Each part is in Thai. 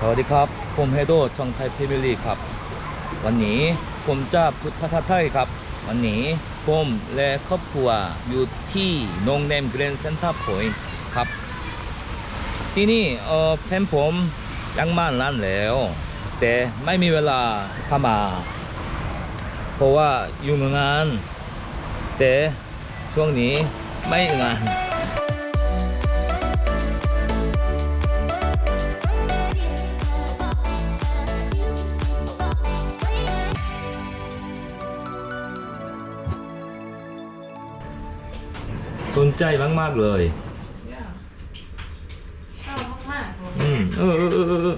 สวัสดีครับผมเฮโดช่องไทยพรีเมียร์ลีกครับ วันนี้ผมจะพูดภาษาไทยครับ วันนี้ผมและครอบครัวอยู่ที่โรงแรมเกรนด์เซ็นทรัลพอยต์ครับ ที่นี่เออแฟนผมยังมานานแล้ว แต่ไม่มีเวลาเข้ามา เพราะว่าอยู่งาน แต่ช่วงนี้ไม่งาน สนใจมากๆเลยชอบมากๆเลยอืมเออเออเออเออเออ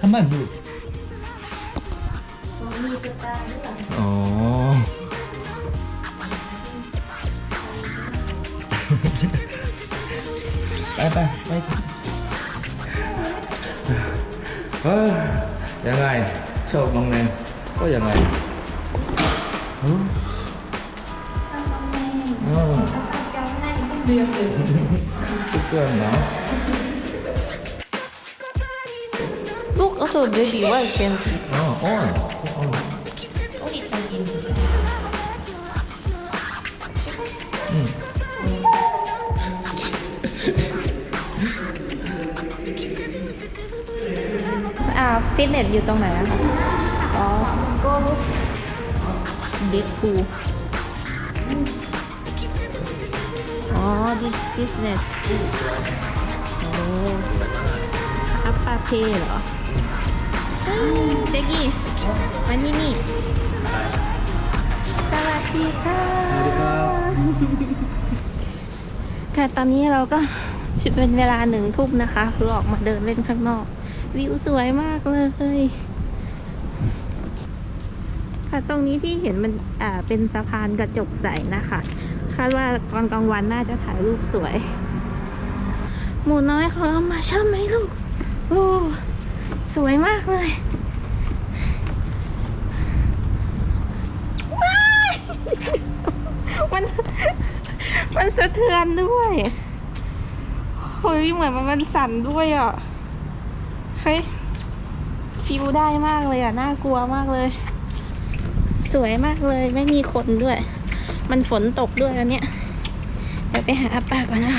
ทำไมดูมันมีสไตล์ด้วย อ๋อ ไปไปไปเฮ้ยยังไงชอบน้องแนน ก็ยังไงอืมชอบมากแม่อืมตั้งใจให้ทุกเดือนเลยทุกเรื่องเนาะ Look at the baby what you can see อ๋ออ้อนอ้อน only can in อืม อ่าฟิตเนสอยู่ตรงไหนอะคะ อ๋อก็เด็กกูอ๋อดิฟิตเนสโอ้อัปปาเพเหรออืมเด็กกี้มานี่นี่สวัสดีค่ะสวัสดีครับค่ะตอนนี้เราก็เป็นเวลาหนึ่งทุ่มนะคะ คือออกมาเดินเล่นข้างนอก วิวสวยมากเลย ค่ะ ตรงนี้ที่เห็นมันอ่าเป็นสะพานกระจกใสนะคะ คาดว่าตอนกลางวันน่าจะถ่ายรูปสวย หมูน้อยของเรามาชอบไหมลูก โอ้ สวยมากเลยมันมันสะเทือนด้วยเฮ้ยเหมือนมันมันสั่นด้วยอะเฮ้ยฟิลได้มากเลยอะ น่ากลัวมากเลย สวยมากเลยไม่มีคนด้วย มันฝนตกด้วยอันเนี้ยเดี๋ยวไปหาอาปาก่อนนะ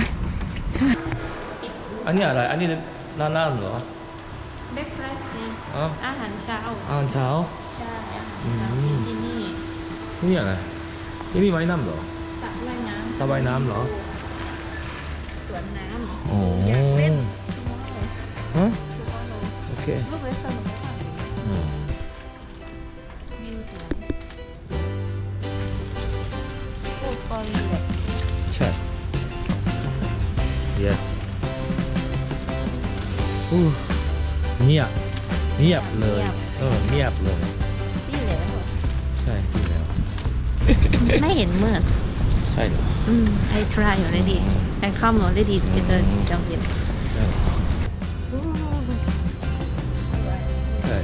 อันนี้อะไร อันนี้หน้าหน้าเหรอเบรกฟาสต์เนี่ยอ๋ออาหารเช้าอาหารเช้า ใช่อาหารอืเช้ามที่นี่ที่ นี่อะไรที่นี่ไม้น้ำเหรอสระว่ายน้ำสระว่ายน้ำเหรอ สวนน้ำโอ้อยากเล่นฮะโอเค โอ้พอรีเลยใช่ yes อู้เงียบ เงียบเลยเออ เงียบเลย ที่แล้วใช่ที่แล้ว ไม่เห็นเมื่อใช่เหรอ อืม I try already I come already to the jungle ใช่ใช่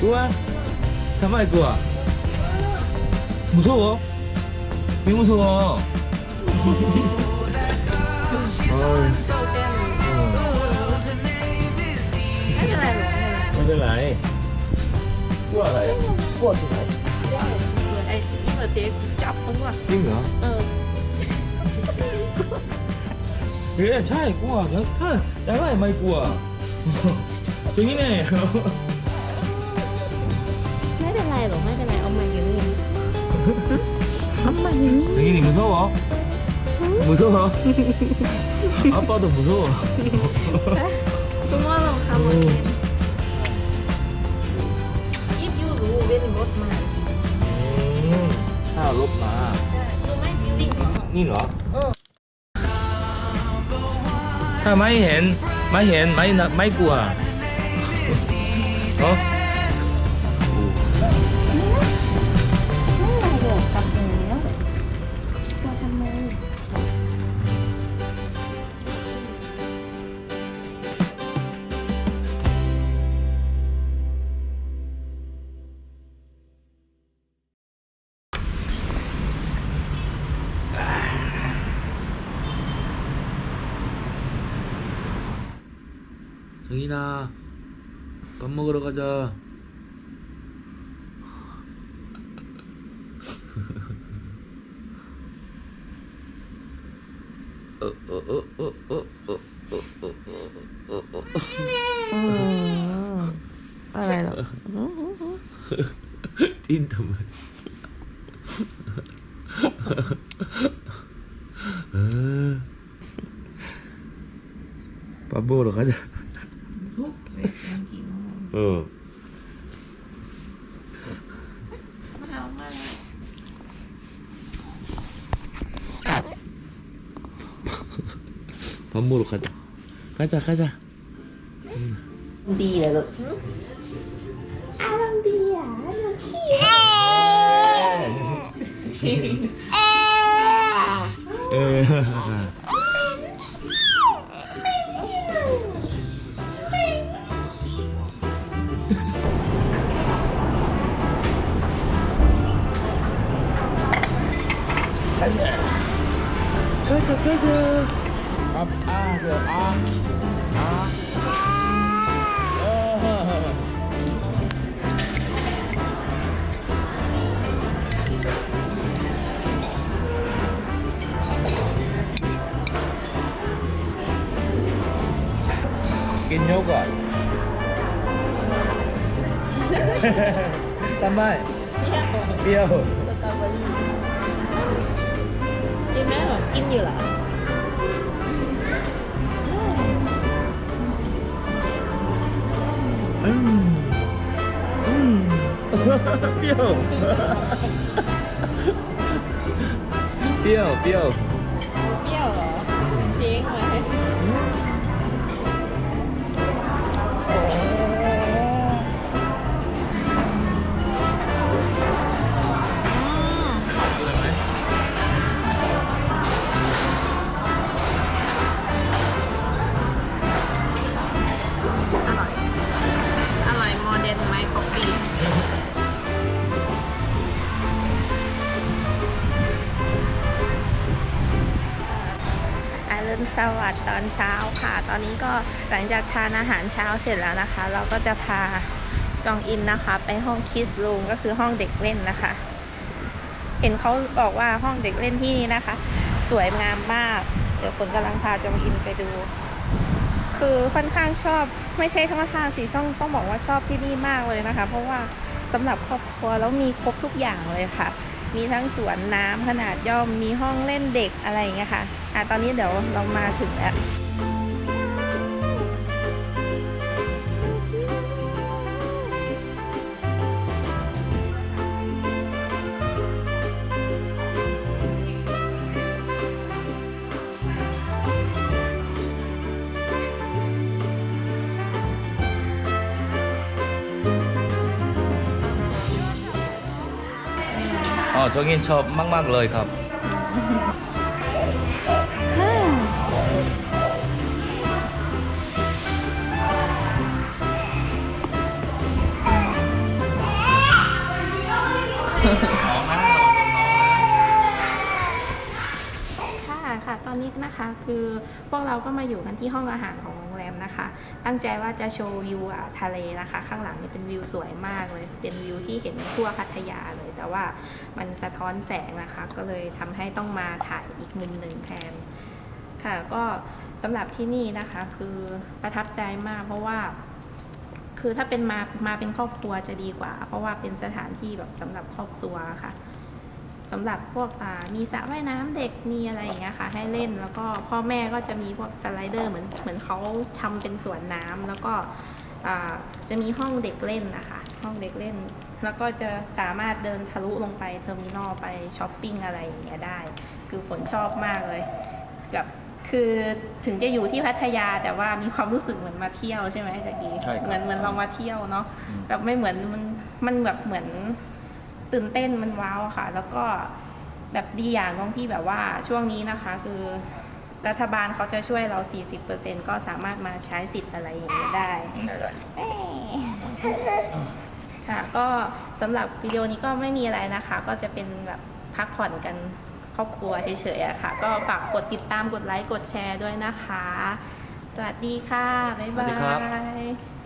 กลัวทำไมกลัว 무서워왜무서워 어이, 어. ไม่เป็นไรหรอก ไม่เป็นไรกลัวอะไรอะกลัวที่ไหน ไอ้ที่มาเทจับมันว่ะ จริงเหรอ เออ เฮ้ยใช่กลัวแล้วถ้าแต่ว่าไม่กลัว จริงนี่ ไม่เป็นไรหรอกไม่เป็นไร เอามาอย่างนี้ จริงนี่무서워 무서워 아빠도 무서워 สมมติเราทำอะไรยิบยูรู้เว้นรถมาอีก อืมถ้ารถมา ใช่รู้ไหมบิวดิ้งของ นี่เหรอ เออ ถ้าไม่เห็นไม่เห็นไม่นะไม่กลัวเนา 응이나 밥 먹으러 가자 어, 알아요. 말이야. 어? 왜 여기? 어. 엄마, 엄마. 밥 먹으러 가자. 가자, 가자. 비야, 너. 아랑비야, 아랑 키. 에. 계셔 아, 아, 그, 아, 아. Cái yogurt Tambal Bio Bio Totally กินไหมหรอกินอยู่เหรออืมอืมเปรี้ยวเปรี้ยวเปรี้ยวเปรี้ยวเหรอ อนเช้าค่ะ ตอนนี้ก็หลังจากทานอาหารเช้าเสร็จแล้วนะคะ เราก็จะพาจองอินนะคะ ไปห้องคิสรูมก็คือห้องเด็กเล่นนะคะ เห็นเขาบอกว่าห้องเด็กเล่นที่นี่นะคะ สวยงามมาก เดี๋ยวคนกำลังพาจองอินไปดู คือค่อนข้างชอบไม่ใช่ทั้งทางสีต้องต้องบอกว่าชอบที่นี่มากเลยนะคะ เพราะว่าสำหรับครอบครัวแล้วมีครบทุกอย่างเลยค่ะ มีทั้งสวนน้ำขนาดย่อมมีห้องเล่นเด็กอะไรอย่างเงี้ยค่ะอะตอนนี้เดี๋ยวเรามาถึงแล้ว จงอินชอบมาก ๆ เลยครับ ค่ะ ค่ะ ตอนนี้นะคะคือพวกเราก็มาอยู่กันที่ห้องอาหารของ ตั้งใจว่าจะโชว์วิวอะทะเลนะคะ ข้างหลังนี่เป็นวิวสวยมากเลย เป็นวิวที่เห็นทั่วพัทยาเลย แต่ว่ามันสะท้อนแสงนะคะ ก็เลยทำให้ต้องมาถ่ายอีกมุมหนึ่งแทนค่ะ ก็สำหรับที่นี่นะคะคือประทับใจมากเพราะว่าคือถ้าเป็นมามาเป็นครอบครัวจะดีกว่า เพราะว่าเป็นสถานที่แบบสำหรับครอบครัวค่ะ สำหรับพวกอ่ามีสระว่ายน้ำเด็กมีอะไรอย่างเงี้ยค่ะ ให้เล่นแล้วก็พ่อแม่ก็จะมีพวกสไลเดอร์เหมือนเหมือนเขาทำเป็นสวนน้ำแล้วก็อ่าจะมีห้องเด็กเล่นนะคะ ห้องเด็กเล่น แล้วก็จะสามารถเดินทะลุลงไปเทอร์มินอลไปช้อปปิ้งอะไรอย่างเงี้ยได้ คือฝนชอบมากเลย กับคือถึงจะอยู่ที่พัทยาแต่ว่ามีความรู้สึกเหมือนมาเที่ยวใช่ไหมจากดีใช่ครับเหมือนเหมือนเรามาเที่ยวเนาะอืมแบบไม่เหมือนมันมันแบบเหมือน ตื่นเต้นมันว้าวอะค่ะ แล้วก็แบบดีอย่างตรงที่แบบว่าช่วงนี้นะคะ คือรัฐบาลเขาจะช่วยเรา 40%ก็สามารถมาใช้สิทธิ์อะไรอย่างนี้ยได้เอ้ยค่ะ ก็สำหรับวิดีโอนี้ก็ไม่มีอะไรนะคะ ก็จะเป็นแบบพักผ่อนกันครอบครัวเฉยๆอะค่ะ ก็ฝากกดติดตามกดไลค์กดแชร์ด้วยนะคะ สวัสดีค่ะ บ๊ายสวับาสดีครับย